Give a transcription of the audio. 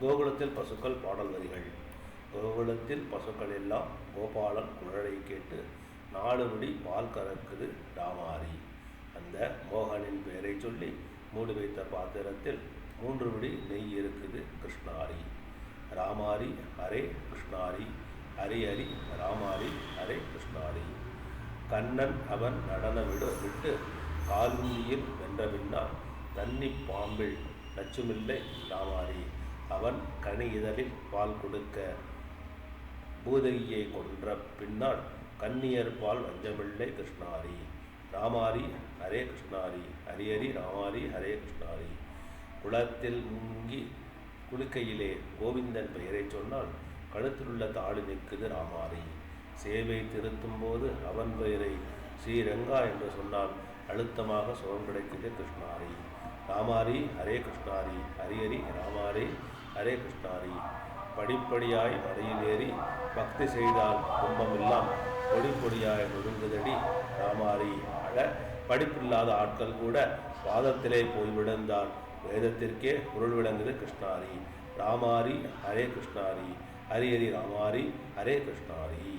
கோகுலத்தில் பசுக்கள் பாடல் வரிகள். கோகுலத்தில் பசுக்கள் எல்லாம் கோபாலன் குழலை கேட்டு நாலுபடி பால் கறக்குது டாமாரி. அந்த மோகனின் பெயரை சொல்லி மூடி வைத்த பாத்திரத்தில் மூன்று படி நெய் இருக்குது கிருஷ்ணாரி. ராமாரி ஹரே கிருஷ்ணாரி. ஹரி ஹரி ராமாரி ஹரே கிருஷ்ணாரி. கண்ணன் அவன் நடன விடு விட்டு கால்முந்தியில் வென்ற பின்னால் தண்ணி பாம்பில் நச்சுமில்லை ராமாரி அவன் கனி இதழில் பால் கொடுக்க. பூதகியை கொன்ற பின்னால் கன்னியர் பால் வஞ்சமில்லை கிருஷ்ணாரி. ராமாரி ஹரே கிருஷ்ணாரி. ஹரியரி ராமாரி ஹரே கிருஷ்ணாரி. குளத்தில் முங்கி குளிக்கையிலே கோவிந்தன் பெயரை சொன்னால் கழுத்திலுள்ள தாளி நிற்குது ராமாரி. சேவை திருத்தும் போது அவன் பெயரை ஸ்ரீரங்கா என்று சொன்னால் அழுத்தமாக சுகம் கிடைக்குது கிருஷ்ணாரி. ராமாரி ஹரே கிருஷ்ணாரி. ஹரியரி ராமாரி ஹரே கிருஷ்ணாரி. படிப்படியாய் மலையில் பக்தி செய்தால் கும்பமெல்லாம் பொடி பொடியாய் நொறுங்குதடி ராமாரி அட படிப்பில்லாத ஆட்கள் கூட பாதத்திலே போய் விழுந்தால் வேதத்திற்கே பொருள் விளங்குது கிருஷ்ணாரி. ராமாரி ஹரே கிருஷ்ணாரி. ஹரி ஹரி ராமாரி ஹரே கிருஷ்ணாரி.